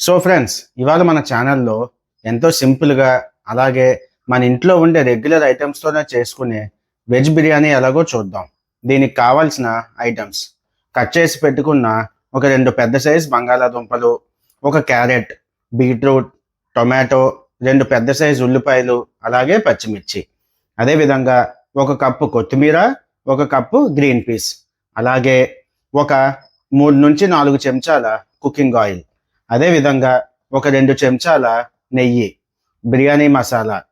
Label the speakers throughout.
Speaker 1: So friends ఇవాళ మన ఛానల్లో ఎంతో సింపుల్గా అలాగే మన ఇంట్లో ఉండే రెగ్యులర్ ఐటమ్స్తోనే చేసుకునే వెజ్ బిర్యానీ ఎలాగో చూద్దాం. దీనికి కావాల్సిన ఐటమ్స్ కట్ చేసి పెట్టుకున్న ఒక రెండు పెద్ద సైజ్ బంగాళాదుంపలు ఒక క్యారెట్ బీట్రూట్ టొమాటో రెండు పెద్ద సైజు ఉల్లిపాయలు అలాగే పచ్చిమిర్చి. అదేవిధంగా ఒక కప్పు కొత్తిమీర ఒక కప్పు గ్రీన్ పీస్ అలాగే ఒక మూడు నుంచి నాలుగు చెంచాల కుకింగ్ ఆయిల్ అదేవిధంగా ఒక రెండు చెంచాల నెయ్యి బిర్యానీ మసాలా.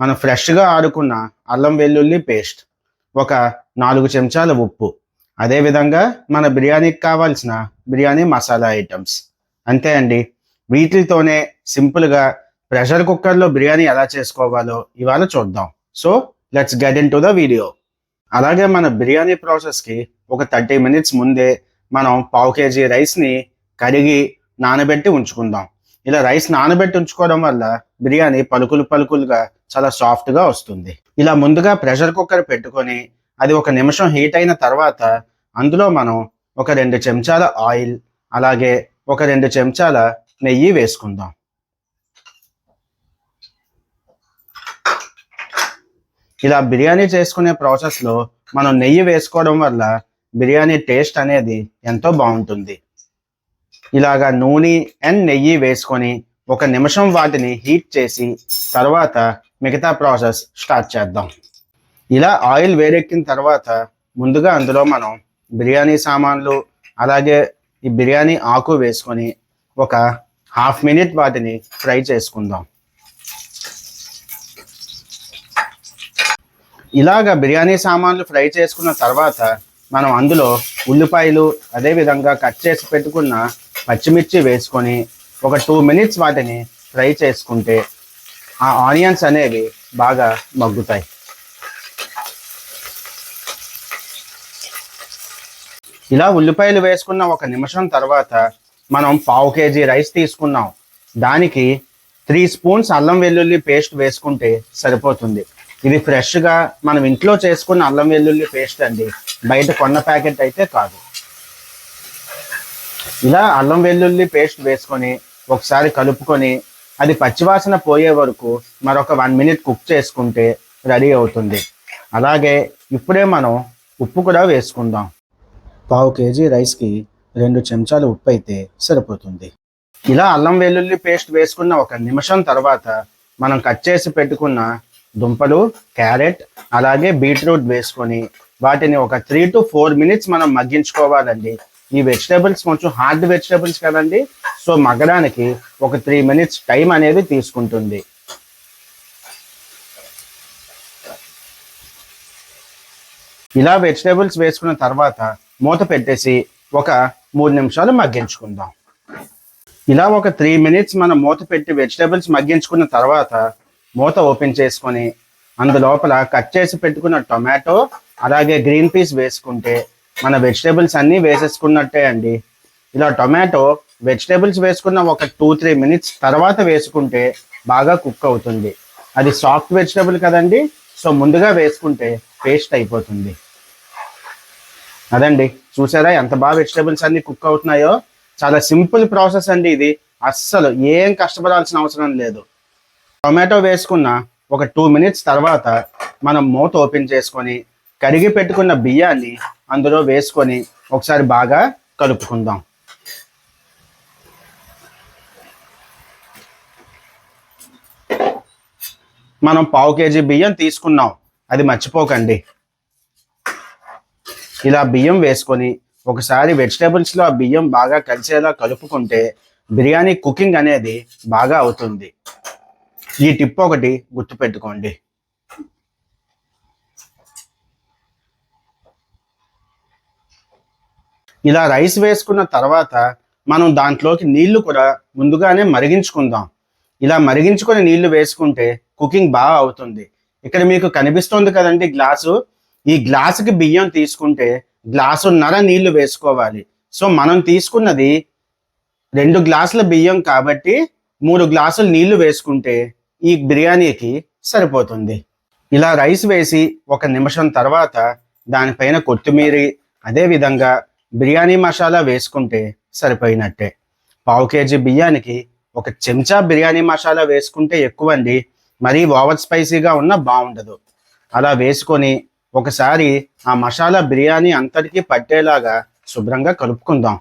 Speaker 1: మనం ఫ్రెష్గా ఆడుకున్న అల్లం వెల్లుల్లి పేస్ట్ ఒక నాలుగు చెంచాల ఉప్పు. అదేవిధంగా మన బిర్యానీకి కావాల్సిన బిర్యానీ మసాలా ఐటమ్స్. అంతే అండి. వీటితోనే సింపుల్గా ప్రెషర్ కుక్కర్లో బిర్యానీ ఎలా చేసుకోవాలో ఇవాళ చూద్దాం. So let's get into the video అలాగే మన బిర్యానీ ప్రాసెస్కి ఒక థర్టీ మినిట్స్ ముందే మనం పావు కేజీ రైస్ని కడిగి నానబెట్టి ఉంచుకుందాం. ఇలా రైస్ నానబెట్టి ఉంచుకోవడం వల్ల బిర్యానీ పలుకులు పలుకులుగా చాలా సాఫ్ట్గా వస్తుంది. ఇలా ముందుగా ప్రెషర్ కుక్కర్ పెట్టుకొని అది ఒక నిమిషం హీట్ అయిన తర్వాత అందులో మనం ఒక రెండు చెంచాల ఆయిల్ అలాగే ఒక రెండు చెంచాల నెయ్యి వేసుకుందాం. ఇలా బిర్యానీ చేసుకునే ప్రాసెస్లో మనం నెయ్యి వేసుకోవడం వల్ల బిర్యానీ టేస్ట్ అనేది ఎంతో బాగుంటుంది. ఇలాగా నూనె అండ్ నెయ్యి వేసుకొని ఒక నిమిషం వాటిని హీట్ చేసి తర్వాత మిగతా ప్రాసెస్ స్టార్ట్ చేద్దాం. ఇలా ఆయిల్ వేరెక్కిన తర్వాత ముందుగా అందులో మనం బిర్యానీ సామాన్లు అలాగే ఈ బిర్యానీ ఆకు వేసుకొని ఒక హాఫ్ మినిట్ వాటిని ఫ్రై చేసుకుందాం. ఇలాగ బిర్యానీ సామాన్లు ఫ్రై చేసుకున్న తర్వాత మనం అందులో ఉల్లిపాయలు అదేవిధంగా కట్ చేసి పెట్టుకున్న పచ్చిమిర్చి వేసుకొని ఒక టూ మినిట్స్ వాటిని ఫ్రై చేసుకుంటే ఆ ఆనియన్స్ అనేవి బాగా మగ్గుతాయి. ఇలా ఉల్లిపాయలు వేసుకున్న ఒక నిమిషం తర్వాత మనం పావు కేజీ రైస్ తీసుకున్నాం. దానికి త్రీ స్పూన్స్ అల్లం వెల్లుల్లి పేస్ట్ వేసుకుంటే సరిపోతుంది. ఇది ఫ్రెష్గా మనం ఇంట్లో చేసుకున్న అల్లం వెల్లుల్లి పేస్ట్ అండి. బయట కొన్న ప్యాకెట్ అయితే కాదు. ఇలా అల్లం వెల్లుల్లి పేస్ట్ వేసుకొని ఒకసారి కలుపుకొని అది పచ్చివాసన పోయే వరకు మరొక వన్ మినిట్ కుక్ చేసుకుంటే రెడీ అవుతుంది. అలాగే ఇప్పుడే మనం ఉప్పు కూడా వేసుకుందాం. పావు కేజీ రైస్కి రెండు చెంచాల ఉప్పు అయితే సరిపోతుంది. ఇలా అల్లం వెల్లుల్లి పేస్ట్ వేసుకున్న ఒక నిమిషం తర్వాత మనం కట్ చేసి పెట్టుకున్న దుంపలు క్యారెట్ అలాగే బీట్రూట్ వేసుకొని వాటిని ఒక త్రీ టు ఫోర్ మినిట్స్ మనం మగ్గించుకోవాలండి. ఈ వెజిటేబుల్స్ కొంచెం హార్డ్ వెజిటేబుల్స్ కదండి. సో మగ్గడానికి ఒక త్రీ మినిట్స్ టైం అనేది తీసుకుంటుంది. ఇలా వెజిటేబుల్స్ వేసుకున్న తర్వాత మూత పెట్టేసి ఒక మూడు నిమిషాలు మగ్గించుకుందాం. ఇలా ఒక త్రీ మినిట్స్ మనం మూత పెట్టి వెజిటేబుల్స్ మగ్గించుకున్న తర్వాత మూత ఓపెన్ చేసుకొని అందులోపల కట్ చేసి పెట్టుకున్న టొమాటో అలాగే గ్రీన్ పీస్ వేసుకుంటే మన వెజిటేబుల్స్ అన్నీ వేసేసుకున్నట్టే అండి. ఇలా టొమాటో వెజిటేబుల్స్ వేసుకున్న ఒక టూ త్రీ మినిట్స్ తర్వాత వేసుకుంటే బాగా కుక్ అవుతుంది. అది సాఫ్ట్ వెజిటేబుల్ కదండి. సో ముందుగా వేసుకుంటే పేస్ట్ అయిపోతుంది. అదండి. చూసారా ఎంత బాగా వెజిటేబుల్స్ అన్ని కుక్ అవుతున్నాయో? చాలా సింపుల్ ప్రాసెస్ అండి ఇది. అస్సలు ఏం కష్టపడాల్సిన అవసరం లేదు. టొమాటో వేసుకున్న ఒక టూ మినిట్స్ తర్వాత మనం మూత ఓపెన్ చేసుకొని కడిగి పెట్టుకున్న బియ్యాన్ని అందులో వేసుకొని ఒకసారి బాగా కలుపుకుందాం. మనం పావు కేజీ బియ్యం తీసుకున్నాం. అది మర్చిపోకండి. ఇలా బియ్యం వేసుకొని ఒకసారి వెజిటేబుల్స్లో ఆ బియ్యం బాగా కలిసేలా కలుపుకుంటే బిర్యానీ కుకింగ్ అనేది బాగా అవుతుంది. ఈ టిప్ ఒకటి గుర్తుపెట్టుకోండి. ఇలా రైస్ వేసుకున్న తర్వాత మనం దాంట్లోకి నీళ్ళు కూడా ముందుగానే మరిగించుకుందాం. ఇలా మరిగించుకొని నీళ్ళు వేసుకుంటే కుకింగ్ బాగా అవుతుంది. ఇక్కడ మీకు కనిపిస్తుంది కదండి గ్లాసు. ఈ గ్లాసుకి బియ్యం తీసుకుంటే గ్లాసున్నర నీళ్ళు వేసుకోవాలి. సో మనం తీసుకున్నది రెండు గ్లాసుల బియ్యం కాబట్టి మూడు గ్లాసులు నీళ్ళు వేసుకుంటే ఈ బిర్యానీకి సరిపోతుంది. ఇలా రైస్ వేసి ఒక నిమిషం తర్వాత దానిపైన కొత్తిమీర అదేవిధంగా బిర్యానీ మసాలా వేసుకుంటే సరిపోయినట్టే. పావు కేజీ బియ్యానికి ఒక చెంచా బిర్యానీ మసాలా వేసుకుంటే ఎక్కువ అండి మరీ ఓవర్ స్పైసీగా ఉన్న బాగుండదు. అలా వేసుకొని ఒకసారి ఆ మసాలా బిర్యానీ అంతటికీ పట్టేలాగా శుభ్రంగా కలుపుకుందాం.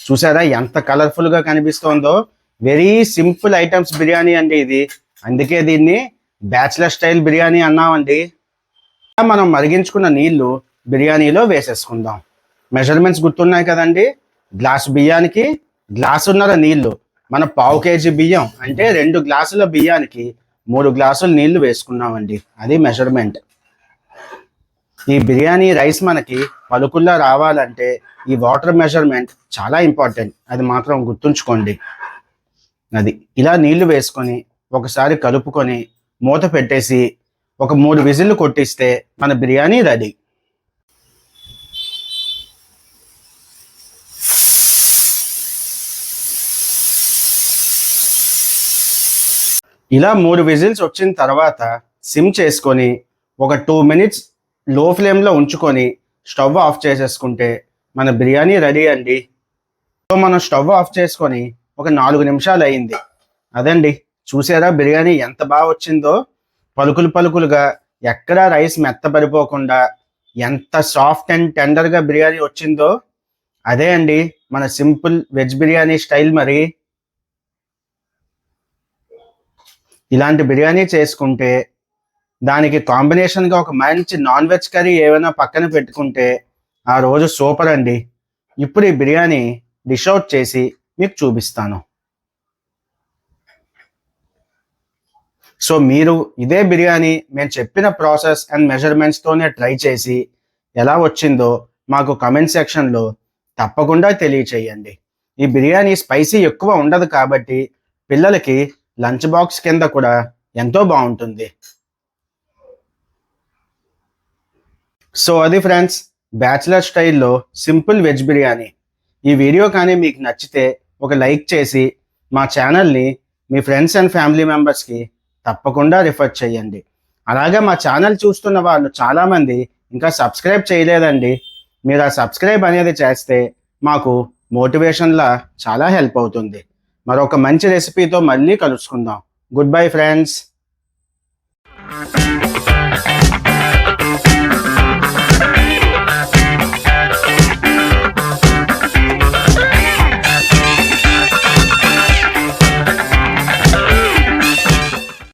Speaker 1: చూసారా ఎంత కలర్ఫుల్గా కనిపిస్తోందో? వెరీ సింపుల్ ఐటమ్స్ బిర్యానీ అండి ఇది. అందుకే దీన్ని బ్యాచిలర్ స్టైల్ బిర్యానీ అన్నామండి. మనం మరిగించుకున్న నీళ్ళు బిర్యానీలో వేసేసుకుందాం. మెజర్మెంట్స్ గుర్తున్నాయి కదండి. గ్లాస్ బియ్యానికి గ్లాసున్నర నీళ్ళు? మన పావు కేజీ బియ్యం అంటే రెండు గ్లాసుల బియ్యానికి మూడు గ్లాసులు నీళ్ళు వేసుకున్నామండి. అది మెజర్మెంట్ ఈ బిర్యానీ రైస్ మనకి పలుకుల్లా రావాలంటే ఈ వాటర్ మెజర్మెంట్ చాలా ఇంపార్టెంట్ అది మాత్రం గుర్తుంచుకోండి. అది ఇలా నీళ్ళు వేసుకొని ఒకసారి కలుపుకొని మూత పెట్టేసి ఒక మూడు విజిల్లు కొట్టిస్తే మన బిర్యానీ రెడీ. ఇలా మూడు విజిల్స్ వచ్చిన తర్వాత సిమ్ చేసుకొని ఒక టూ మినిట్స్లో ఫ్లేమ్లో ఉంచుకొని స్టవ్ ఆఫ్ చేసేసుకుంటే మన బిర్యానీ రెడీ అండి. సో మనం స్టవ్ ఆఫ్ చేసుకొని ఒక నాలుగు నిమిషాలు అయింది. అదండి. చూసారా బిర్యానీ ఎంత బాగా వచ్చిందో? పలుకులు పలుకులుగా ఎక్కడా రైస్ మెత్తపడిపోకుండా ఎంత సాఫ్ట్ అండ్ టెండర్గా బిర్యానీ వచ్చిందో? అదే అండి. మన సింపుల్ వెజ్ బిర్యానీ స్టైల్ మరి. ఇలాంటి బిర్యానీ చేసుకుంటే దానికి కాంబినేషన్గా ఒక మంచి నాన్ వెజ్ కర్రీ ఏమైనా పక్కన పెట్టుకుంటే ఆ రోజు సూపర్ అండి. ఇప్పుడు ఈ బిర్యానీ డిష్ అవుట్ చేసి మీకు చూపిస్తాను. సో మీరు ఇదే బిర్యానీ మేము చెప్పిన ప్రాసెస్ అండ్ మెజర్మెంట్స్తోనే ట్రై చేసి ఎలా వచ్చిందో మాకు కమెంట్ సెక్షన్లో తప్పకుండా తెలియచేయండి. ఈ బిర్యానీ స్పైసీ ఎక్కువ ఉండదు కాబట్టి పిల్లలకి లంచ్ బాక్స్ కింద కూడా ఎంతో బాగుంటుంది. సో అది ఫ్రెండ్స్ బ్యాచిలర్ స్టైల్లో సింపుల్ వెజ్ బిర్యానీ. ఈ వీడియో కానీ మీకు నచ్చితే ఒక లైక్ చేసి మా ఛానల్ని మీ ఫ్రెండ్స్ అండ్ ఫ్యామిలీ మెంబర్స్కి తప్పకుండా రిఫర్ చేయండి. అలాగే మా ఛానల్ చూస్తున్న వాళ్ళు చాలామంది ఇంకా సబ్స్క్రైబ్ చేయలేదండి. మీరు ఆ సబ్స్క్రైబ్ అనేది చేస్తే మాకు మోటివేషన్లా చాలా హెల్ప్ అవుతుంది. మరొక మంచి రెసిపీతో మళ్ళీ కలుసుకుందాం. Good bye friends